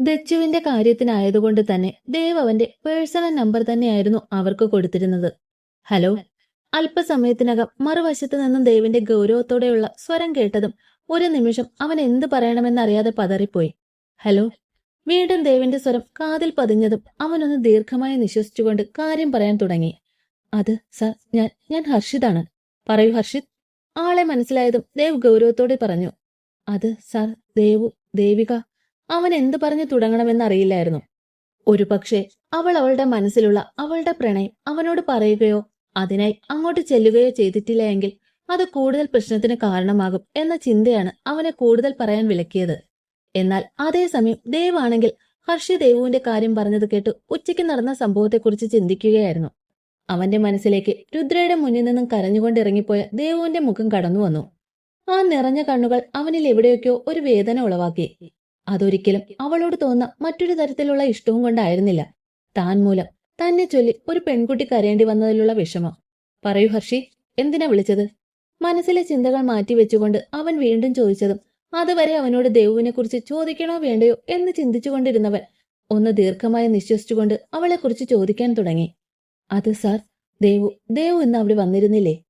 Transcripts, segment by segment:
ദച്ചുവിന്റെ കാര്യത്തിനായതുകൊണ്ട് തന്നെ ദേവ് അവന്റെ personal number തന്നെയായിരുന്നു അവർക്ക് കൊടുത്തിരുന്നത്. ഹലോ? അല്പസമയത്തിനകം മറുവശത്ത് നിന്നും ദേവിന്റെ ഗൗരവത്തോടെയുള്ള സ്വരം കേട്ടതും ഒരു നിമിഷം അവൻ എന്ത് പറയണമെന്നറിയാതെ പതറിപ്പോയി. ഹലോ? വീണ്ടും ദേവിന്റെ സ്വരം കാതിൽ പതിഞ്ഞതും അവനൊന്ന് ദീർഘമായി നിശ്വസിച്ചുകൊണ്ട് കാര്യം പറയാൻ തുടങ്ങി. അത് സർ ഞാൻ ഞാൻ ഹർഷിതാണ്. പറയൂ ഹർഷിത്. ആളെ മനസ്സിലായതും ദേവ് ഗൗരവത്തോടെ പറഞ്ഞു. അത് സർ ദേവു ദേവിക അവൻ എന്തു പറഞ്ഞു തുടങ്ങണമെന്നറിയില്ലായിരുന്നു ഒരു പക്ഷേ അവൾ അവളുടെ മനസ്സിലുള്ള അവളുടെ പ്രണയം അവനോട് പറയുകയോ അതിനായി അങ്ങോട്ട് ചെല്ലുകയോ ചെയ്തിട്ടില്ല എങ്കിൽ അത് കൂടുതൽ പ്രശ്നത്തിന് കാരണമാകും എന്ന ചിന്തയാണ് അവനെ കൂടുതൽ പറയാൻ വിലക്കിയത്. എന്നാൽ അതേസമയം ദേവാണെങ്കിൽ ഹർഷി ദേവുവിന്റെ കാര്യം പറഞ്ഞത് കേട്ട് ഉച്ചയ്ക്ക് നടന്ന സംഭവത്തെക്കുറിച്ച് ചിന്തിക്കുകയായിരുന്നു. അവന്റെ മനസ്സിലേക്ക് രുദ്രയുടെ മുന്നിൽ നിന്നും കരഞ്ഞുകൊണ്ട് ഇറങ്ങിപ്പോയ ദേവുവിന്റെ മുഖം കടന്നു വന്നു ആ നിറഞ്ഞ കണ്ണുകൾ അവനിൽ എവിടെയൊക്കെയോ ഒരു വേദന ഉളവാക്കി. അതൊരിക്കലും അവളോട് തോന്നുന്ന മറ്റൊരു തരത്തിലുള്ള ഇഷ്ടവും കൊണ്ടായിരുന്നില്ല. താൻ മൂലം തന്നെ ചൊല്ലി ഒരു പെൺകുട്ടി കരയേണ്ടി വന്നതിലുള്ള വിഷമം. പറയൂ ഹർഷി എന്തിനാ വിളിച്ചത്? മനസ്സിലെ ചിന്തകൾ മാറ്റി വെച്ചുകൊണ്ട് അവൻ വീണ്ടും ചോദിച്ചതും അതുവരെ അവനോട് ദേവുവിനെ കുറിച്ച് ചോദിക്കണോ വേണ്ടയോ എന്ന് ചിന്തിച്ചുകൊണ്ടിരുന്നവൻ ഒന്ന് ദീർഘമായി നിശ്വസിച്ചുകൊണ്ട് അവളെക്കുറിച്ച് ചോദിക്കാൻ തുടങ്ങി. അത് സാർ ദേവു ദേവു ഇന്ന് അവിടെ വന്നിരുന്നില്ലേ?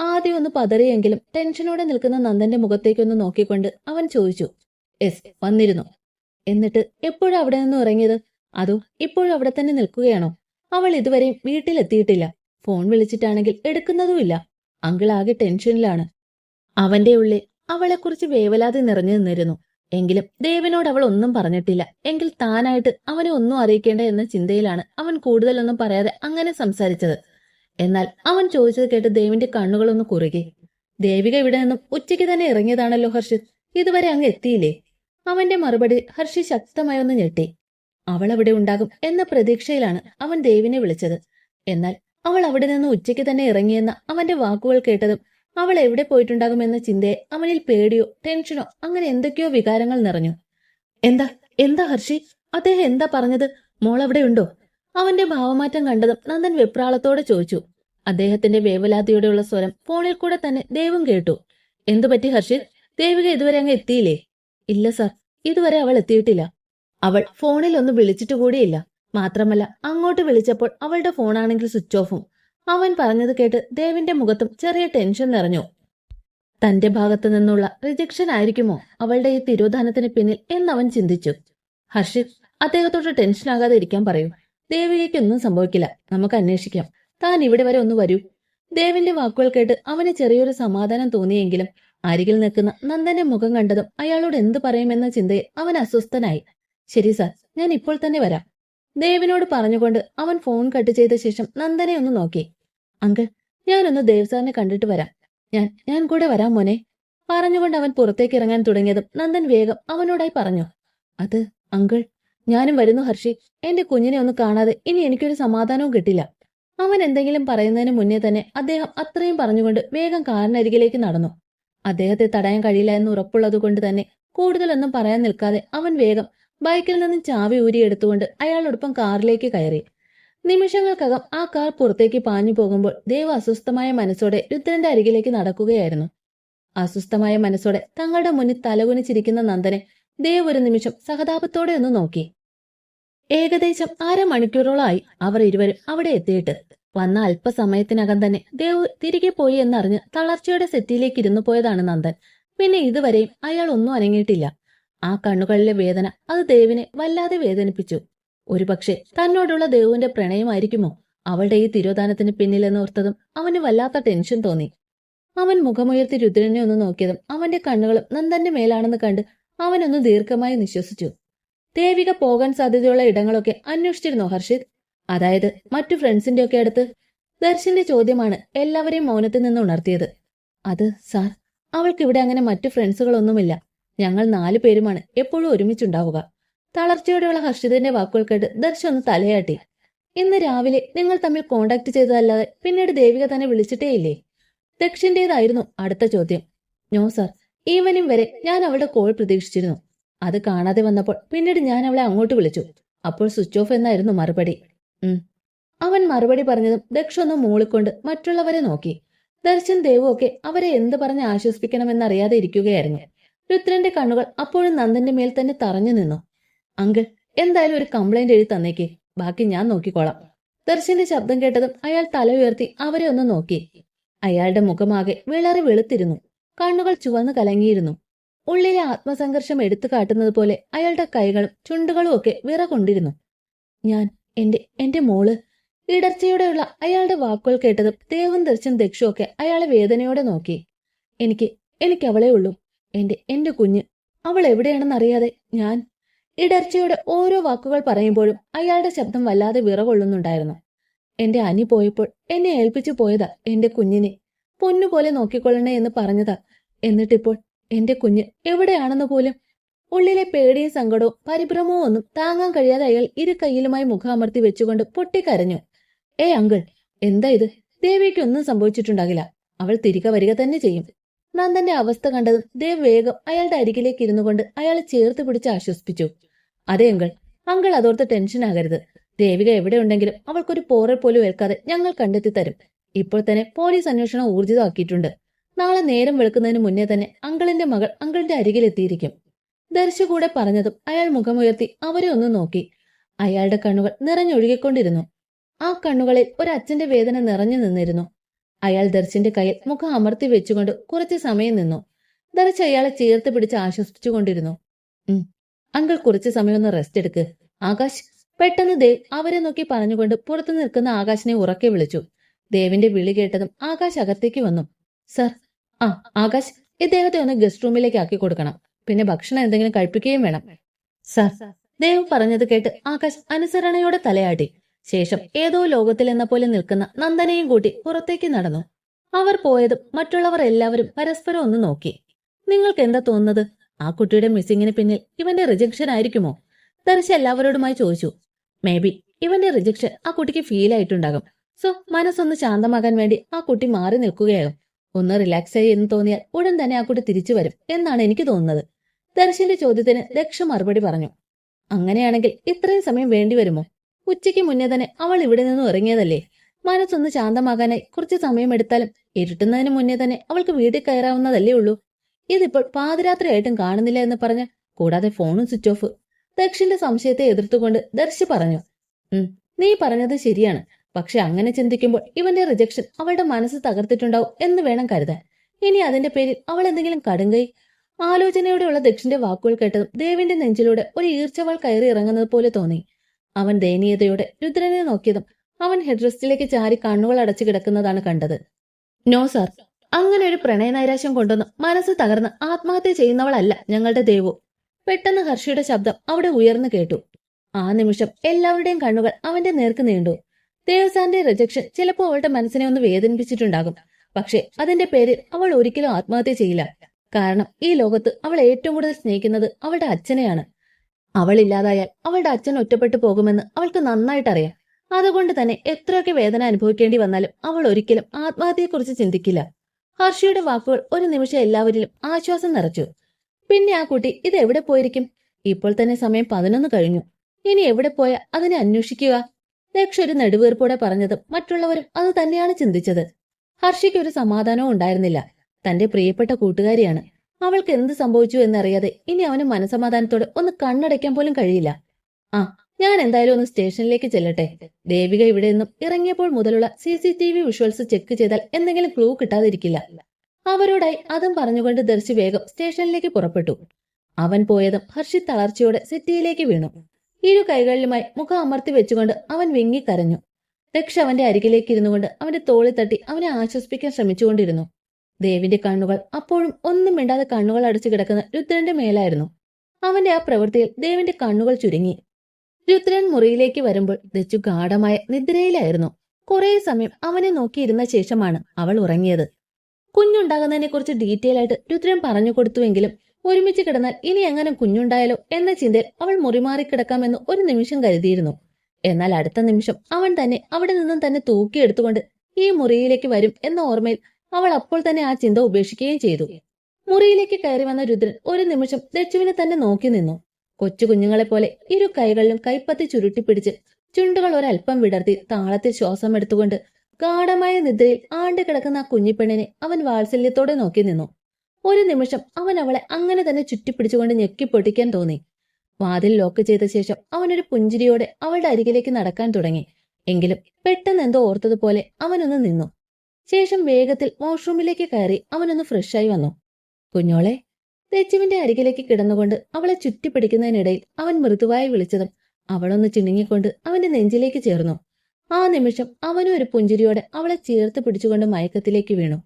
ആദ്യം ഒന്ന് പതറിയെങ്കിലും ടെൻഷനോടെ നിൽക്കുന്ന നന്ദന്റെ മുഖത്തേക്കൊന്ന് നോക്കിക്കൊണ്ട് അവൻ ചോദിച്ചു എസ് വന്നിരുന്നു. എന്നിട്ട് എപ്പോഴും അവിടെ നിന്ന് ഇറങ്ങിയത്? അതോ ഇപ്പോഴും അവിടെ തന്നെ നിൽക്കുകയാണോ? അവൾ ഇതുവരെയും വീട്ടിലെത്തിയിട്ടില്ല. ഫോൺ വിളിച്ചിട്ടാണെങ്കിൽ എടുക്കുന്നതുമില്ല. അങ്കിൾ ആകെ ടെൻഷനിലാണ്. അവന്റെ ഉള്ളിൽ അവളെക്കുറിച്ച് വേവലാതി നിറഞ്ഞു നിന്നിരുന്നു. എങ്കിലും ദേവനോട് അവൾ ഒന്നും പറഞ്ഞിട്ടില്ല. എങ്കിൽ താനായിട്ട് അവനെ ഒന്നും അറിയിക്കേണ്ട എന്ന ചിന്തയിലാണ് അവൻ കൂടുതലൊന്നും പറയാതെ അങ്ങനെ സംസാരിച്ചത്. എന്നാൽ അവൻ ചോദിച്ചത് കേട്ട് ദേവിന്റെ കണ്ണുകളൊന്ന് കുറുകി. ദേവിക ഇവിടെ നിന്നും ഉച്ചയ്ക്ക് തന്നെ ഇറങ്ങിയതാണല്ലോ ഹർഷിത്. ഇതുവരെ അങ്ങ് എത്തിയില്ലേ? അവന്റെ മറുപടി ഹർഷി ശക്തമായി ഒന്ന് ഞെട്ടി. അവൾ അവിടെ ഉണ്ടാകും എന്ന പ്രതീക്ഷയിലാണ് അവൻ ദേവിനെ വിളിച്ചത്. എന്നാൽ അവൾ അവിടെ നിന്ന് ഉച്ചയ്ക്ക് തന്നെ ഇറങ്ങിയെന്ന അവന്റെ വാക്കുകൾ കേട്ടതും അവൾ എവിടെ പോയിട്ടുണ്ടാകുമെന്ന ചിന്തയെ അവനിൽ പേടിയോ ടെൻഷനോ അങ്ങനെ എന്തൊക്കെയോ വികാരങ്ങൾ നിറഞ്ഞു. എന്താ? എന്താ ഹർഷി? അദ്ദേഹം എന്താ പറഞ്ഞത്? മോൾ അവിടെ ഉണ്ടോ അവന്റെ ഭാവമാറ്റം കണ്ടതും നന്ദൻ വെപ്രാളത്തോടെ ചോദിച്ചു. അദ്ദേഹത്തിന്റെ വേവലാതിയോടെയുള്ള സ്വരം ഫോണിൽ കൂടെ തന്നെ ദേവും കേട്ടു. എന്തു പറ്റി ദേവിക ഇതുവരെ അങ്ങ് എത്തിയില്ലേ? ഇല്ല സർ. ഇതുവരെ അവൾ എത്തിയിട്ടില്ല. അവൾ ഫോണിൽ ഒന്ന് വിളിച്ചിട്ട് കൂടിയില്ല. മാത്രമല്ല അങ്ങോട്ട് വിളിച്ചപ്പോൾ അവളുടെ ഫോണാണെങ്കിൽ സ്വിച്ച് ഓഫും. അവൻ പറഞ്ഞത് കേട്ട് ദേവിന്റെ മുഖത്തും ചെറിയ ടെൻഷൻ നിറഞ്ഞു. തന്റെ ഭാഗത്തു നിന്നുള്ള റിജക്ഷൻ ആയിരിക്കുമോ അവളുടെ ഈ തിരോധാനത്തിന് പിന്നിൽ എന്നവൻ ചിന്തിച്ചു. ഹർഷിത് അദ്ദേഹത്തോട് ടെൻഷൻ ആകാതെ ഇരിക്കാൻ പറയൂ. ദേവികയ്ക്കൊന്നും സംഭവിക്കില്ല. നമുക്ക് അന്വേഷിക്കാം. താൻ ഇവിടെ വരെ ഒന്ന് വരൂ. ദേവിന്റെ വാക്കുകൾ കേട്ട് അവന് ചെറിയൊരു സമാധാനം തോന്നിയെങ്കിലും അരികിൽ നിൽക്കുന്ന നന്ദന്റെ മുഖം കണ്ടതും അയാളോട് എന്തു പറയുമെന്ന ചിന്തയിൽ അവൻ അസ്വസ്ഥനായി. ശരി സാർ ഞാൻ ഇപ്പോൾ തന്നെ വരാം. ദേവിനോട് പറഞ്ഞുകൊണ്ട് അവൻ ഫോൺ കട്ട് ചെയ്ത ശേഷം നന്ദനെ ഒന്ന് നോക്കി. അങ്കിൾ ഞാനൊന്ന് ദേവ് സാറിനെ കണ്ടിട്ട് വരാം. ഞാൻ ഞാൻ കൂടെ വരാം മോനെ. പറഞ്ഞുകൊണ്ട് അവൻ പുറത്തേക്ക് ഇറങ്ങാൻ തുടങ്ങിയതും നന്ദൻ വേഗം അവനോടായി പറഞ്ഞു. അത് അങ്കിൾ ഞാനും വരുന്നു ഹർഷി. എന്റെ കുഞ്ഞിനെ ഒന്ന് കാണാതെ ഇനി എനിക്കൊരു സമാധാനവും കിട്ടില്ല. അവൻ എന്തെങ്കിലും പറയുന്നതിന് മുന്നേ തന്നെ അദ്ദേഹം അത്രയും പറഞ്ഞുകൊണ്ട് വേഗം കാറിനരികിലേക്ക് നടന്നു. അദ്ദേഹത്തെ തടയാൻ കഴിയില്ല എന്ന് ഉറപ്പുള്ളതുകൊണ്ട് തന്നെ കൂടുതലൊന്നും പറയാൻ നിൽക്കാതെ അവൻ വേഗം ബൈക്കിൽ നിന്നും ചാവി ഊരിയെടുത്തുകൊണ്ട് അയാളോടൊപ്പം കാറിലേക്ക് കയറി. നിമിഷങ്ങൾക്കകം ആ കാർ പുറത്തേക്ക് പാഞ്ഞു പോകുമ്പോൾ ദേവ് അസ്വസ്ഥമായ മനസ്സോടെ രുദ്രന്റെ അരികിലേക്ക് നടക്കുകയായിരുന്നു. അസ്വസ്ഥമായ മനസ്സോടെ തങ്ങളുടെ മുന്നിൽ തലകുനിച്ചിരിക്കുന്ന നന്ദനെ ദേവ് ഒരു നിമിഷം സഹതാപത്തോടെ ഒന്ന് നോക്കി. ഏകദേശം അരമണിക്കൂറോളമായി അവർ ഇരുവരും അവിടെ എത്തിയിട്ട്. വന്ന അല്പസമയത്തിനകം തന്നെ ദേവ് തിരികെ പോയി എന്നറിഞ്ഞ് തളർച്ചയുടെ സെറ്റിയിലേക്ക് ഇരുന്നു പോയതാണ് നന്ദൻ. പിന്നെ ഇതുവരെയും അയാൾ ഒന്നും അനങ്ങിയിട്ടില്ല. ആ കണ്ണുകളിലെ വേദന അത് ദേവിനെ വല്ലാതെ വേദനിപ്പിച്ചു. ഒരുപക്ഷെ തന്നോടുള്ള ദേവുവിന്റെ പ്രണയമായിരിക്കുമോ? അവളുടെ ഈ തിരോധാനത്തിന് പിന്നിലെന്നോർത്തതും അവന് വല്ലാത്ത ടെൻഷൻ തോന്നി. അവൻ മുഖമുയർത്തി രുദ്രനെ ഒന്ന് നോക്കിയതും അവന്റെ കണ്ണുകളും നന്ദന്റെ മേലാണെന്ന് കണ്ട് അവനൊന്ന് ദീർഘമായി നിശ്വസിച്ചു. ദേവിക പോകാൻ സാധ്യതയുള്ള ഇടങ്ങളൊക്കെ അന്വേഷിച്ചിരുന്നോ ഹർഷിത്? അതായത് മറ്റു ഫ്രണ്ട്സിന്റെ ഒക്കെ അടുത്ത് ദർശന്റെ ചോദ്യമാണ് എല്ലാവരെയും മൗനത്തിൽ നിന്ന് ഉണർത്തിയത്. അത് സാർ അവൾക്കിവിടെ അങ്ങനെ മറ്റു ഫ്രണ്ട്സുകളൊന്നുമില്ല. ഞങ്ങൾ നാലു പേരുമാണ് എപ്പോഴും ഒരുമിച്ചുണ്ടാവുക. തളർച്ചയോടെയുള്ള ഹർഷിതന്റെ വാക്കുകൾ കേട്ട് ദർശൻ ഒന്ന് തലയാട്ടി. ഇന്ന് രാവിലെ നിങ്ങൾ തമ്മിൽ കോണ്ടാക്ട് ചെയ്തതല്ലാതെ പിന്നീട് ദേവിക തന്നെ വിളിച്ചിട്ടേയില്ലേ? ദക്ഷിന്റേതായിരുന്നു അടുത്ത ചോദ്യം. No sir. ഈവനിങ് വരെ ഞാൻ അവളുടെ കോൾ പ്രതീക്ഷിച്ചിരുന്നു. അത് കാണാതെ വന്നപ്പോൾ പിന്നീട് ഞാൻ അവളെ അങ്ങോട്ട് വിളിച്ചു. അപ്പോൾ സ്വിച്ച് ഓഫ് എന്നായിരുന്നു മറുപടി. അവൻ മറുപടി പറഞ്ഞതും ദക്ഷ ഒന്ന് മൂളിക്കൊണ്ട് മറ്റുള്ളവരെ നോക്കി. ദർശൻ ദേവു ഒക്കെ അവരെ എന്ത് പറഞ്ഞ് ആശ്വസിപ്പിക്കണമെന്നറിയാതെ ഇരിക്കുകയായിരുന്നു. രുദ്രന്റെ കണ്ണുകൾ അപ്പോഴും നന്ദന്റെ മേൽ തന്നെ തറഞ്ഞു നിന്നു. അങ്കിൾ എന്തായാലും ഒരു കംപ്ലൈന്റ് എഴുതി തന്നേക്കേ. ബാക്കി ഞാൻ നോക്കിക്കോളാം. ദർശന്റെ ശബ്ദം കേട്ടതും അയാൾ തല ഉയർത്തി അവരെ ഒന്ന് നോക്കി. അയാളുടെ മുഖമാകെ വിളറി വെളുത്തിരുന്നു. കണ്ണുകൾ ചുവന്ന് കലങ്ങിയിരുന്നു. ഉള്ളിലെ ആത്മസംഘർഷം എടുത്തു കാട്ടുന്നത് പോലെ അയാളുടെ കൈകളും ചുണ്ടുകളും ഒക്കെ വിറകൊണ്ടിരുന്നു. ഞാൻ എന്റെ എന്റെ മോൾ. ഇടർച്ചയോടെയുള്ള അയാളുടെ വാക്കുകൾ കേട്ടതും ദേവൻ ദർശൻ ദക്ഷുമൊക്കെ അയാളെ വേദനയോടെ നോക്കി. എനിക്ക് എനിക്ക് അവളെ ഉള്ളൂ. എന്റെ എന്റെ കുഞ്ഞ് അവൾ എവിടെയാണെന്നറിയാതെ ഞാൻ ഇടർച്ചയുടെ ഓരോ വാക്കുകൾ പറയുമ്പോഴും അയാളുടെ ശബ്ദം വല്ലാതെ വിറകൊള്ളുന്നുണ്ടായിരുന്നു. എന്റെ അനി പോയപ്പോൾ എന്നെ ഏൽപ്പിച്ചു പോയതാ എന്റെ കുഞ്ഞിനെ. പൊന്നുപോലെ നോക്കിക്കൊള്ളണേ എന്ന് പറഞ്ഞതാ. എന്നിട്ടിപ്പോൾ എന്റെ കുഞ്ഞ് എവിടെയാണെന്ന് പോലും ഉള്ളിലെ പേടിയും സങ്കടവും പരിഭ്രമവും ഒന്നും താങ്ങാൻ കഴിയാതെ അയാൾ ഇരു കൈയിലുമായി മുഖാമർത്തി വെച്ചുകൊണ്ട് പൊട്ടിക്കരഞ്ഞു. ഏ അങ്കിൾ എന്താ ഇത്? ദേവിക്ക് ഒന്നും സംഭവിച്ചിട്ടുണ്ടാകില്ല. അവൾ തിരികെ വരിക തന്നെ ചെയ്യും. നന്ദന്റെ അവസ്ഥ കണ്ടതും ദേവ് വേഗം അയാളുടെ അരികിലേക്ക് ഇരുന്നു കൊണ്ട് അയാളെ ചേർത്ത് പിടിച്ച് ആശ്വസിപ്പിച്ചു. അതെ അങ്കിൾ അങ്കിൾ അതോർത്ത് ടെൻഷൻ ആകരുത്. ദേവിക എവിടെയുണ്ടെങ്കിലും അവൾക്കൊരു പോറൽ പോലും ഏൽക്കാതെ ഞങ്ങൾ കണ്ടെത്തി തരും. ഇപ്പോൾ തന്നെ പോലീസ് അന്വേഷണം ഊർജിതമാക്കിയിട്ടുണ്ട്. നാളെ നേരം വെളുക്കുന്നതിന് മുന്നേ തന്നെ അങ്കിളിന്റെ മകൾ അങ്കിളിന്റെ അരികിലെത്തിയിരിക്കും. ദർശു കൂടെ പറഞ്ഞതും അയാൾ മുഖമുയർത്തി അവരെ ഒന്ന് നോക്കി. അയാളുടെ കണ്ണുകൾ നിറഞ്ഞൊഴുകിക്കൊണ്ടിരുന്നു. ആ കണ്ണുകളിൽ ഒരു അച്ഛന്റെ വേദന നിറഞ്ഞു നിന്നിരുന്നു. അയാൾ ദർശിന്റെ കയ്യിൽ മുഖം അമർത്തി വെച്ചുകൊണ്ട് കുറച്ചു സമയം നിന്നു. ദർശ് അയാളെ ചേർത്ത് പിടിച്ച് ആശ്വസിച്ചുകൊണ്ടിരുന്നു. ഉം അങ്കിൾ കുറച്ചു സമയം ഒന്ന് റെസ്റ്റ് എടുക്ക്. ആകാശ് പെട്ടെന്ന് ദേവ് അവരെ നോക്കി പറഞ്ഞുകൊണ്ട് പുറത്തു നിൽക്കുന്ന ആകാശിനെ ഉറക്കെ വിളിച്ചു. ദേവിന്റെ വിളി കേട്ടതും ആകാശ് അകത്തേക്ക് വന്നു. സർ ആ ആകാശ് ഇദ്ദേഹത്തെ ഒന്ന് ഗസ്റ്റ് റൂമിലേക്ക് ആക്കി കൊടുക്കണം. പിന്നെ ഭക്ഷണം എന്തെങ്കിലും കഴിപ്പിക്കുകയും വേണം. സർ ദേവ് പറഞ്ഞത് കേട്ട് ആകാശ് അനുസരണയോടെ തലയാട്ടി. ശേഷം ഏതോ ലോകത്തിൽ എന്ന പോലെ നിൽക്കുന്ന നന്ദനെയും കൂട്ടി പുറത്തേക്ക് നടന്നു. അവർ പോയതും മറ്റുള്ളവർ എല്ലാവരും പരസ്പരം ഒന്ന് നോക്കി. നിങ്ങൾക്ക് എന്താ തോന്നുന്നത്? ആ കുട്ടിയുടെ മിസ്സിങ്ങിന് പിന്നിൽ ഇവന്റെ റിജക്ഷൻ ആയിരിക്കുമോ? ദർശ എല്ലാവരോടുമായി ചോദിച്ചു. മേ ബി ഇവന്റെ റിജക്ഷൻ ആ കുട്ടിക്ക് ഫീൽ ആയിട്ടുണ്ടാകും. സോ മനസ്സൊന്ന് ശാന്തമാകാൻ വേണ്ടി ആ കുട്ടി മാറി നിൽക്കുകയാകും. ഒന്ന് റിലാക്സ് ആയി എന്ന് തോന്നിയാൽ ഉടൻ തന്നെ ആ കുട്ടി തിരിച്ചു വരും എന്നാണ് എനിക്ക് തോന്നുന്നത്. ദർശന്റെ ചോദ്യത്തിന് രക്ഷ മറുപടി പറഞ്ഞു. അങ്ങനെയാണെങ്കിൽ ഇത്രയും സമയം വേണ്ടി വരുമോ? ഉച്ചയ്ക്ക് മുന്നേ തന്നെ അവൾ ഇവിടെ നിന്നും ഇറങ്ങിയതല്ലേ? മനസ്സൊന്ന് ശാന്തമാകാനായി കുറച്ച് സമയം എടുത്താലും ഇരുട്ടുന്നതിന് മുന്നേ തന്നെ അവൾക്ക് വീട്ടിൽ കയറാവുന്നതല്ലേ ഉള്ളൂ. ഇതിപ്പോൾ പാതിരാത്രിയായിട്ടും കാണുന്നില്ല എന്ന് പറഞ്ഞ് കൂടാതെ ഫോണും സ്വിച്ച് ഓഫ്. ദക്ഷിന്റെ സംശയത്തെ എതിർത്തുകൊണ്ട് ദർശി പറഞ്ഞു നീ പറഞ്ഞത് ശരിയാണ്. പക്ഷെ അങ്ങനെ ചിന്തിക്കുമ്പോൾ ഇവന്റെ റിജക്ഷൻ അവളുടെ മനസ്സ് തകർത്തിട്ടുണ്ടാവും എന്ന് വേണം കരുതാൻ. ഇനി അതിന്റെ പേരിൽ അവൾ എന്തെങ്കിലും കടുങ്കൈ? ആലോചനയോടെയുള്ള ദക്ഷിന്റെ വാക്കുകൾ കേട്ടതും ദേവിന്റെ നെഞ്ചിലൂടെ ഒരു ഈർച്ചവൾ കയറി ഇറങ്ങുന്നത് പോലെ തോന്നി. അവൻ ദയനീയതയോടെ രുദ്രനെ നോക്കിയതും അവൻ ഹെഡ്രസ്റ്റിലേക്ക് ചാരി കണ്ണുകൾ അടച്ചു കിടക്കുന്നതാണ് കണ്ടത്. No sir. അങ്ങനെ ഒരു പ്രണയനൈരാശ്യം കൊണ്ടുവന്ന് മനസ്സ് തകർന്ന് ആത്മഹത്യ ചെയ്യുന്നവളല്ല ഞങ്ങളുടെ ദേവു. പെട്ടെന്ന് ഹർഷിയുടെ ശബ്ദം അവിടെ ഉയർന്നു കേട്ടു. ആ നിമിഷം എല്ലാവരുടെയും കണ്ണുകൾ അവന്റെ നേർക്ക് നീണ്ടു. ദേവസാന്റെ റിജക്ഷൻ ചിലപ്പോൾ അവളുടെ മനസ്സിനെ ഒന്ന് വേദനിപ്പിച്ചിട്ടുണ്ടാകും. പക്ഷെ അതിന്റെ പേരിൽ അവൾ ഒരിക്കലും ആത്മഹത്യ ചെയ്യില്ല. കാരണം ഈ ലോകത്ത് അവൾ ഏറ്റവും കൂടുതൽ സ്നേഹിക്കുന്നത് അവളുടെ അച്ഛനെയാണ്. അവൾ ഇല്ലാതായാൽ അവളുടെ അച്ഛൻ ഒറ്റപ്പെട്ടു പോകുമെന്ന് അവൾക്ക് നന്നായിട്ട് അറിയാം. അതുകൊണ്ട് തന്നെ എത്രയൊക്കെ വേദന അനുഭവിക്കേണ്ടി വന്നാലും അവൾ ഒരിക്കലും ആത്മഹത്യയെക്കുറിച്ച് ചിന്തിക്കില്ല. ഹർഷിയുടെ വാക്കുകൾ ഒരു നിമിഷം എല്ലാവരിലും ആശ്വാസം നിറച്ചു. പിന്നെ ആ കുട്ടി ഇത് എവിടെ പോയിരിക്കും? ഇപ്പോൾ തന്നെ സമയം പതിനൊന്ന് കഴിഞ്ഞു. ഇനി എവിടെ പോയാൽ അതിനെ അന്വേഷിക്കുക? ദക്ഷ ഒരു നെടുവീർപ്പോടെ പറഞ്ഞതും മറ്റുള്ളവരും അത് തന്നെയാണ് ചിന്തിച്ചത്. ഹർഷിക്ക് ഒരു സമാധാനവും ഉണ്ടായിരുന്നില്ല. തന്റെ പ്രിയപ്പെട്ട കൂട്ടുകാരിയാണ്. അവൾക്ക് എന്ത് സംഭവിച്ചു എന്നറിയാതെ ഇനി അവന് മനസമാധാനത്തോടെ ഒന്ന് കണ്ണടയ്ക്കാൻ പോലും കഴിയില്ല. ആ ഞാൻ എന്തായാലും ഒന്ന് സ്റ്റേഷനിലേക്ക് ചെല്ലട്ടെ. ദേവിക ഇവിടെ നിന്നും ഇറങ്ങിയപ്പോൾ മുതലുള്ള C C T V visuals check ചെയ്താൽ എന്തെങ്കിലും ക്ലൂ കിട്ടാതിരിക്കില്ല. അവരോടായി അതും പറഞ്ഞുകൊണ്ട് ദർശി വേഗം സ്റ്റേഷനിലേക്ക് പുറപ്പെട്ടു. അവൻ പോയതും ഹർഷി തളർച്ചയോടെ സിറ്റിയിലേക്ക് വീണു. ഇരു കൈകളിലുമായി മുഖം അമർത്തി വെച്ചുകൊണ്ട് അവൻ വിങ്ങിക്കരഞ്ഞു ദക്ഷ അവന്റെ അരികിലേക്ക് ഇരുന്നുകൊണ്ട് അവന്റെ തോളി തട്ടി അവനെ ആശ്വസിപ്പിക്കാൻ ശ്രമിച്ചുകൊണ്ടിരുന്നു. ദേവിന്റെ കണ്ണുകൾ അപ്പോഴും ഒന്നും മിണ്ടാതെ കണ്ണുകൾ അടച്ചു കിടക്കുന്ന രുദ്രന്റെ മേലായിരുന്നു. അവന്റെ ആ പ്രവൃത്തിയിൽ ദേവിന്റെ കണ്ണുകൾ ചുരുങ്ങി. രുദ്രൻ മുറിയിലേക്ക് വരുമ്പോൾ ദച്ചു ഗാഠമായ നിദ്രയിലായിരുന്നു. കുറെ സമയം അവനെ നോക്കിയിരുന്ന ശേഷമാണ് അവൾ ഉറങ്ങിയത്. കുഞ്ഞുണ്ടാകുന്നതിനെ കുറിച്ച് ഡീറ്റെയിൽ ആയിട്ട് രുദ്രൻ പറഞ്ഞു കൊടുത്തുവെങ്കിലും ഒരുമിച്ച് കിടന്നാൽ ഇനി എങ്ങനെ കുഞ്ഞുണ്ടായാലോ എന്ന ചിന്തയിൽ അവൾ മുറിമാറി കിടക്കാമെന്ന് ഒരു നിമിഷം കരുതിയിരുന്നു. എന്നാൽ അടുത്ത നിമിഷം അവൻ തന്നെ അവിടെ നിന്നും തന്നെ തൂക്കിയെടുത്തുകൊണ്ട് ഈ മുറിയിലേക്ക് വരും എന്ന ഓർമ്മയിൽ അവൾ അപ്പോൾ തന്നെ ആ ചിന്ത ഉപേക്ഷിക്കുകയും ചെയ്തു. മുറിയിലേക്ക് കയറി വന്ന രുദ്രൻ ഒരു നിമിഷം ദച്ചുവിനെ തന്നെ നോക്കി നിന്നു. കൊച്ചു കുഞ്ഞുങ്ങളെ പോലെ ഇരു കൈകളിലും കൈപ്പത്തി ചുരുട്ടിപ്പിടിച്ച് ചുണ്ടുകൾ ഒരൽപ്പം വിടർത്തി താളത്തിൽ ശ്വാസം എടുത്തുകൊണ്ട് ഗാഠമായ നിദ്രയിൽ ആണ്ട് കിടക്കുന്ന ആ കുഞ്ഞിപ്പെണ്ണിനെ അവൻ വാത്സല്യത്തോടെ നോക്കി നിന്നു. ഒരു നിമിഷം അവൻ അവളെ അങ്ങനെ തന്നെ ചുറ്റിപ്പിടിച്ചുകൊണ്ട് ഞെക്കി പൊട്ടിക്കാൻ തോന്നി. വാതിൽ ലോക്ക് ചെയ്ത ശേഷം അവനൊരു പുഞ്ചിരിയോടെ അവളുടെ അരികിലേക്ക് നടക്കാൻ തുടങ്ങി. എങ്കിലും പെട്ടെന്ന് എന്തോ ഓർത്തതുപോലെ അവനൊന്ന് നിന്നു. ശേഷം വേഗത്തിൽ വാഷ്റൂമിലേക്ക് കയറി അവനൊന്ന് ഫ്രഷായി വന്നു. കുഞ്ഞോളെ തെച്ചുവിന്റെ അരികിലേക്ക് കിടന്നുകൊണ്ട് അവളെ ചുറ്റിപ്പിടിക്കുന്നതിനിടയിൽ അവൻ മൃദുവായി വിളിച്ചതും അവളൊന്ന് ചിണുങ്ങിക്കൊണ്ട് അവന്റെ നെഞ്ചിലേക്ക് ചേർന്നു. ആ നിമിഷം അവനും ഒരു പുഞ്ചിരിയോടെ അവളെ ചേർത്ത് പിടിച്ചുകൊണ്ട് മയക്കത്തിലേക്ക് വീണു.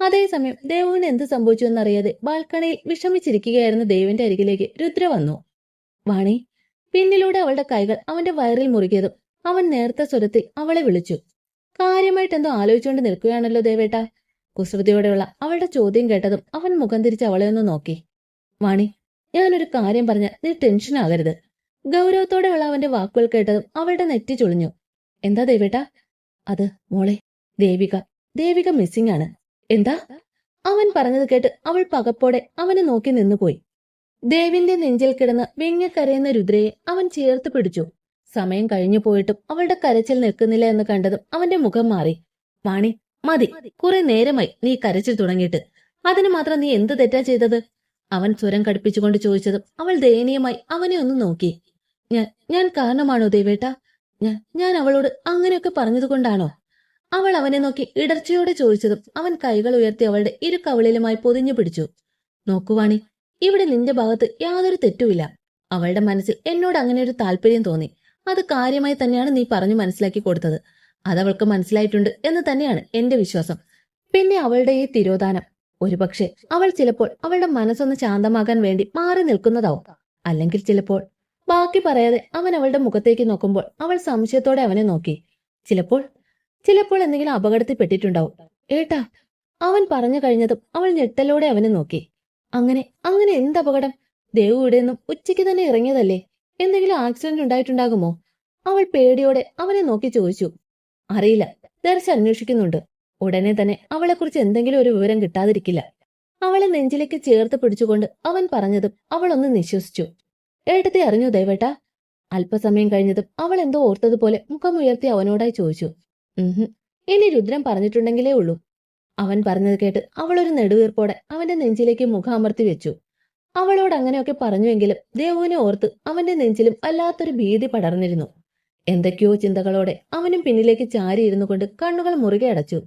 അതേസമയം ദേവുവിന് എന്ത് സംഭവിച്ചു എന്നറിയാതെ ബാൽക്കണിയിൽ വിഷമിച്ചിരിക്കുകയായിരുന്ന ദേവിന്റെ അരികിലേക്ക് രുദ്ര വന്നു. വാണി പിന്നിലൂടെ അവളുടെ കൈകൾ അവന്റെ വയറിൽ മുറുകിയതും അവൻ നേർത്ത സ്വരത്തിൽ അവളെ വിളിച്ചു. കാര്യമായിട്ട് എന്തോ ആലോചിച്ചുകൊണ്ട് നിൽക്കുകയാണല്ലോ ദേവേട്ട. കുസൃതിയോടെയുള്ള അവളുടെ ചോദ്യം കേട്ടതും അവൻ മുഖം തിരിച്ച് അവളെ ഒന്ന് നോക്കി. വാണി ഞാനൊരു കാര്യം പറഞ്ഞ നീ ടെൻഷൻ ആകരുത്. ഗൗരവത്തോടെയുള്ള അവന്റെ വാക്കുകൾ കേട്ടതും അവളുടെ നെറ്റി ചുളിഞ്ഞു. എന്താ ദേവേട്ട? അത് മോളെ ദേവിക. ദേവിക മിസ്സിംഗ് ആണ്. എന്താ? അവൻ പറഞ്ഞത് കേട്ട് അവൾ പകപ്പോടെ അവനെ നോക്കി നിന്നുപോയി. ദേവിന്റെ നെഞ്ചിൽ കിടന്ന് വിങ്ങിക്കരയുന്ന രുദ്രയെ അവൻ ചേർത്ത് പിടിച്ചു. സമയം കഴിഞ്ഞു പോയിട്ടും അവളുടെ കരച്ചിൽ നിൽക്കുന്നില്ല എന്ന് കണ്ടതും അവന്റെ മുഖം മാറി. വാണി മതി. കുറെ നേരമായി നീ കരച്ചിൽ തുടങ്ങിയിട്ട്. അതിന് മാത്രം നീ എന്ത് തെറ്റാ ചെയ്തത്? അവൻ സ്വരം കടുപ്പിച്ചുകൊണ്ട് ചോദിച്ചതും അവൾ ദയനീയമായി അവനെ ഒന്ന് നോക്കി. ഞാൻ ഞാൻ കാരണമാണോ ദേവേട്ട? ഞാൻ ഞാൻ അവളോട് അങ്ങനെയൊക്കെ പറഞ്ഞതുകൊണ്ടാണോ? അവൾ അവനെ നോക്കി ഇടർച്ചയോടെ ചോദിച്ചതും അവൻ കൈകൾ ഉയർത്തി അവളുടെ ഇരു കവിളിലുമായി പൊതിഞ്ഞു പിടിച്ചു. നോക്കുവാണി ഇവിടെ നിന്റെ ഭാഗത്ത് യാതൊരു തെറ്റുമില്ല. അവളുടെ മനസ്സിൽ എന്നോട് അങ്ങനെ ഒരു താല്പര്യം തോന്നി. അത് കാര്യമായി തന്നെയാണ് നീ പറഞ്ഞു മനസ്സിലാക്കി കൊടുത്തത്. അതവൾക്ക് മനസ്സിലായിട്ടുണ്ട് എന്ന് തന്നെയാണ് എന്റെ വിശ്വാസം. പിന്നെ അവളുടെ ഈ തിരോധാനം. ഒരുപക്ഷെ അവൾ ചിലപ്പോൾ അവളുടെ മനസ്സൊന്ന് ശാന്തമാകാൻ വേണ്ടി മാറി നിൽക്കുന്നതാവും. അല്ലെങ്കിൽ ചിലപ്പോൾ ബാക്കി പറയാതെ അവൻ അവളുടെ മുഖത്തേക്ക് നോക്കുമ്പോൾ അവൾ സംശയത്തോടെ അവനെ നോക്കി. ചിലപ്പോൾ ചിലപ്പോൾ എന്തെങ്കിലും അപകടത്തിൽ പെട്ടിട്ടുണ്ടാവും ഏട്ടാ അവൻ പറഞ്ഞു കഴിഞ്ഞതും അവൾ ഞെട്ടലോടെ അവനെ നോക്കി. അങ്ങനെ അങ്ങനെ എന്ത് അപകടം ദേവു ഇവിടെ നിന്നും ഉച്ചയ്ക്ക് തന്നെ ഇറങ്ങിയതല്ലേ? എന്തെങ്കിലും ആക്സിഡന്റ് ഉണ്ടായിട്ടുണ്ടാകുമോ? അവൾ പേടിയോടെ അവനെ നോക്കി ചോദിച്ചു. അറിയില്ല ദർശ അന്വേഷിക്കുന്നുണ്ട്. ഉടനെ തന്നെ അവളെക്കുറിച്ച് എന്തെങ്കിലും ഒരു വിവരം കിട്ടാതിരിക്കില്ല. അവളെ നെഞ്ചിലേക്ക് ചേർത്ത് പിടിച്ചുകൊണ്ട് അവൻ പറഞ്ഞതും അവൾ ഒന്ന് നിശ്വസിച്ചു. ഏട്ടത്തെ അറിഞ്ഞു ദേവേട്ട. അല്പസമയം കഴിഞ്ഞതും അവൾ എന്തോ ഓർത്തതുപോലെ മുഖമുയർത്തി അവനോടായി ചോദിച്ചു. ഇനി രുദ്രൻ പറഞ്ഞിട്ടുണ്ടെങ്കിലേ ഉള്ളൂ. അവൻ പറഞ്ഞത് കേട്ട് അവളൊരു നെടുവീർപ്പോടെ അവന്റെ നെഞ്ചിലേക്ക് മുഖാമർത്തി വെച്ചു. അവളോട് അങ്ങനെയൊക്കെ പറഞ്ഞുവെങ്കിലും ദേവുവിനെ ഓർത്ത് അവന്റെ നെഞ്ചിലും വല്ലാത്തൊരു ഭീതി പടർന്നിരുന്നു. എന്തൊക്കെയോ ചിന്തകളോടെ അവനും പിന്നിലേക്ക് ചാരിയിരുന്നു കൊണ്ട് കണ്ണുകൾ മുറുകെ അടച്ചു.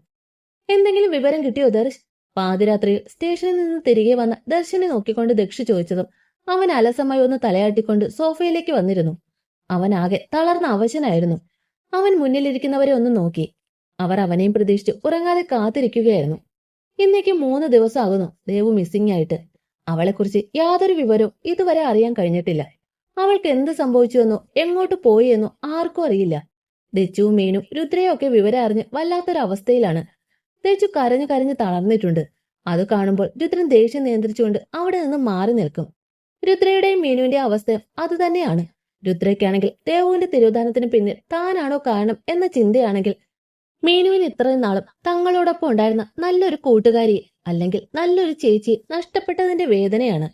എന്തെങ്കിലും വിവരം കിട്ടിയോ ദർശ്? പാതിരാത്രിയിൽ സ്റ്റേഷനിൽ നിന്ന് തിരികെ വന്ന ദർശനെ നോക്കിക്കൊണ്ട് ദക്ഷ ചോദിച്ചതും അവൻ അലസമായി ഒന്ന് തലയാട്ടിക്കൊണ്ട് സോഫയിലേക്ക് വന്നിരുന്നു. അവൻ ആകെ തളർന്ന അവശനായിരുന്നു. അവൻ മുന്നിലിരിക്കുന്നവരെ ഒന്ന് നോക്കി. അവർ അവനെയും പ്രതീക്ഷിച്ച് ഉറങ്ങാതെ കാത്തിരിക്കുകയായിരുന്നു. ഇന്നേക്ക് മൂന്ന് ദിവസമാകുന്നു. ദേവു മിസ്സിംഗ് ആയിട്ട്. അവളെക്കുറിച്ച് യാതൊരു വിവരവും ഇതുവരെ അറിയാൻ കഴിഞ്ഞിട്ടില്ല. അവൾക്ക് എന്ത് സംഭവിച്ചുവെന്നോ എങ്ങോട്ട് പോയി എന്നോ ആർക്കും അറിയില്ല. ദച്ചുവും മീനും രുദ്രയൊക്കെ വിവരം അറിഞ്ഞ് വല്ലാത്തൊരവസ്ഥയിലാണ്. ദച്ചു കരഞ്ഞു കരഞ്ഞ് തളർന്നിട്ടുണ്ട്. അത് കാണുമ്പോൾ രുദ്രൻ ദേഷ്യം നിയന്ത്രിച്ചുകൊണ്ട് അവിടെ നിന്ന് മാറി നിൽക്കും. രുദ്രയുടെയും മീനുവിന്റെയും അവസ്ഥ അതുതന്നെയാണ് രുദ്രയ്ക്കാണെങ്കിൽ ദേവുവിന്റെ തിരോധാനത്തിന് പിന്നിൽ താനാണോ കാരണം എന്ന ചിന്തയാണെങ്കിൽ മീനുവിന് ഇത്രയും നാളും തങ്ങളോടൊപ്പം ഉണ്ടായിരുന്ന നല്ലൊരു കൂട്ടുകാരിയെ അല്ലെങ്കിൽ നല്ലൊരു ചേച്ചി നഷ്ടപ്പെട്ടതിന്റെ വേദനയാണ്.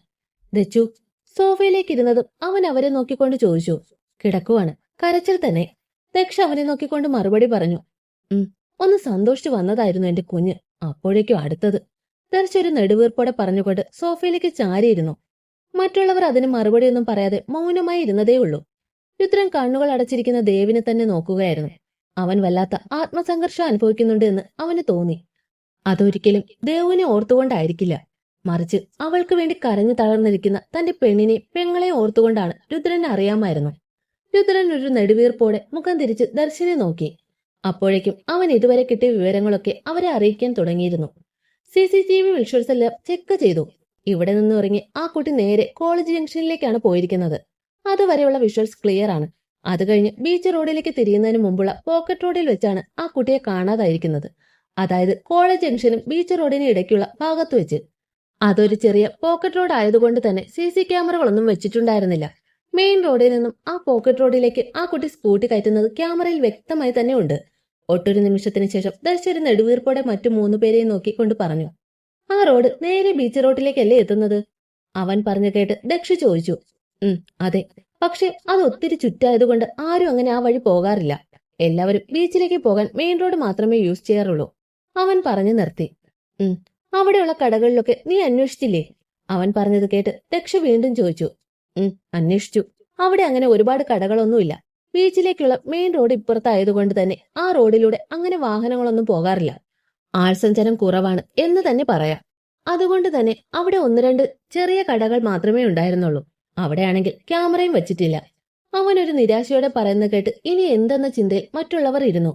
ദച്ചു സോഫയിലേക്ക് ഇരുന്നതും അവൻ അവരെ നോക്കിക്കൊണ്ട് ചോദിച്ചു. കിടക്കുവാണ്. കരച്ചിൽ തന്നെ. ദക്ഷ അവനെ നോക്കിക്കൊണ്ട് മറുപടി പറഞ്ഞു. ഉം ഒന്ന് സന്തോഷിച്ചു വന്നതായിരുന്നു എന്റെ കുഞ്ഞ്. അപ്പോഴേക്കും അടുത്തത്. ദർശ ഒരു നെടുവീർപ്പോടെ പറഞ്ഞുകൊണ്ട് സോഫയിലേക്ക് ചാരിയിരുന്നു. മറ്റുള്ളവർ അതിന് മറുപടിയൊന്നും പറയാതെ മൗനമായി ഇരുന്നതേ ഉള്ളൂ. രുദ്രൻ കണ്ണുകൾ അടച്ചിരിക്കുന്ന ദേവിനെ തന്നെ നോക്കുകയായിരുന്നു. അവൻ വല്ലാത്ത ആത്മസംഘർഷം അനുഭവിക്കുന്നുണ്ട് എന്ന് അവന് തോന്നി. അതൊരിക്കലും ദേവുവിനെ ഓർത്തുകൊണ്ടായിരിക്കില്ല. മറിച്ച് അവൾക്ക് വേണ്ടി കരഞ്ഞു തളർന്നിരിക്കുന്ന തന്റെ പെണ്ണിനെ പെങ്ങളെ ഓർത്തുകൊണ്ടാണ് രുദ്രനെ അറിയാമായിരുന്നു. രുദ്രൻ ഒരു നെടുവീർപ്പോടെ മുഖം തിരിച്ച് ദർശനെ നോക്കി. അപ്പോഴേക്കും അവൻ ഇതുവരെ കിട്ടിയ വിവരങ്ങളൊക്കെ അവരെ അറിയിക്കാൻ തുടങ്ങിയിരുന്നു. C C T V visuals എല്ലാം ചെക്ക് ചെയ്തു. ഇവിടെ നിന്ന് ഇറങ്ങി ആ കുട്ടി നേരെ കോളേജ് ജംഗ്ഷനിലേക്കാണ് പോയിരിക്കുന്നത്. അതുവരെയുള്ള വിഷ്വൽസ് ക്ലിയർ ആണ്. അത് കഴിഞ്ഞ് ബീച്ച് റോഡിലേക്ക് തിരിയുന്നതിന് മുമ്പുള്ള പോക്കറ്റ് റോഡിൽ വെച്ചാണ് ആ കുട്ടിയെ കാണാതായിരിക്കുന്നത്. അതായത് കോളേജ് ജംഗ്ഷനും ബീച്ച് റോഡിനും ഇടയ്ക്കുള്ള ഭാഗത്ത് വെച്ച്. അതൊരു ചെറിയ പോക്കറ്റ് റോഡ് ആയതുകൊണ്ട് തന്നെ സി സി ക്യാമറകളൊന്നും വെച്ചിട്ടുണ്ടായിരുന്നില്ല. മെയിൻ റോഡിൽ നിന്നും ആ പോക്കറ്റ് റോഡിലേക്ക് ആ കുട്ടി സ്കൂട്ടി കയറ്റുന്നത് ക്യാമറയിൽ വ്യക്തമായി തന്നെ ഉണ്ട് ഒട്ടൊരു നിമിഷത്തിന് ശേഷം ദർശൊരു നെടുവീർപ്പോടെ മറ്റു മൂന്ന് പേരെയും നോക്കിക്കൊണ്ട് പറഞ്ഞു. ആ റോഡ് നേരെ ബീച്ച് റോഡിലേക്കല്ലേ എത്തുന്നത്? അവൻ പറഞ്ഞു കേട്ട് ദക്ഷി ചോദിച്ചു. ഉം അതെ. പക്ഷെ അത് ഒത്തിരി ചുറ്റായതുകൊണ്ട് ആരും അങ്ങനെ ആ വഴി പോകാറില്ല. എല്ലാവരും ബീച്ചിലേക്ക് പോകാൻ മെയിൻ റോഡ് മാത്രമേ യൂസ് ചെയ്യാറുള്ളൂ. അവൻ പറഞ്ഞു നിർത്തി. ഉം അവിടെയുള്ള കടകളിലൊക്കെ നീ അന്വേഷിച്ചില്ലേ? അവൻ പറഞ്ഞത് കേട്ട് ദക്ഷ വീണ്ടും ചോദിച്ചു. ഉം അന്വേഷിച്ചു. അവിടെ അങ്ങനെ ഒരുപാട് കടകളൊന്നുമില്ല. ബീച്ചിലേക്കുള്ള മെയിൻ റോഡ് ഇപ്പുറത്തായതുകൊണ്ട് തന്നെ ആ റോഡിലൂടെ അങ്ങനെ വാഹനങ്ങളൊന്നും പോകാറില്ല. ആൾസഞ്ചാരം കുറവാണ് എന്ന് തന്നെ പറയാം. അതുകൊണ്ട് തന്നെ അവിടെ ഒന്ന് രണ്ട് ചെറിയ കടകൾ മാത്രമേ ഉണ്ടായിരുന്നുള്ളൂ. അവിടെയാണെങ്കിൽ ക്യാമറയും വെച്ചിട്ടില്ല. അവനൊരു നിരാശയോടെ പറയുന്ന കേട്ട് ഇനി എന്തെന്ന ചിന്തയിൽ മറ്റുള്ളവർ ഇരുന്നു.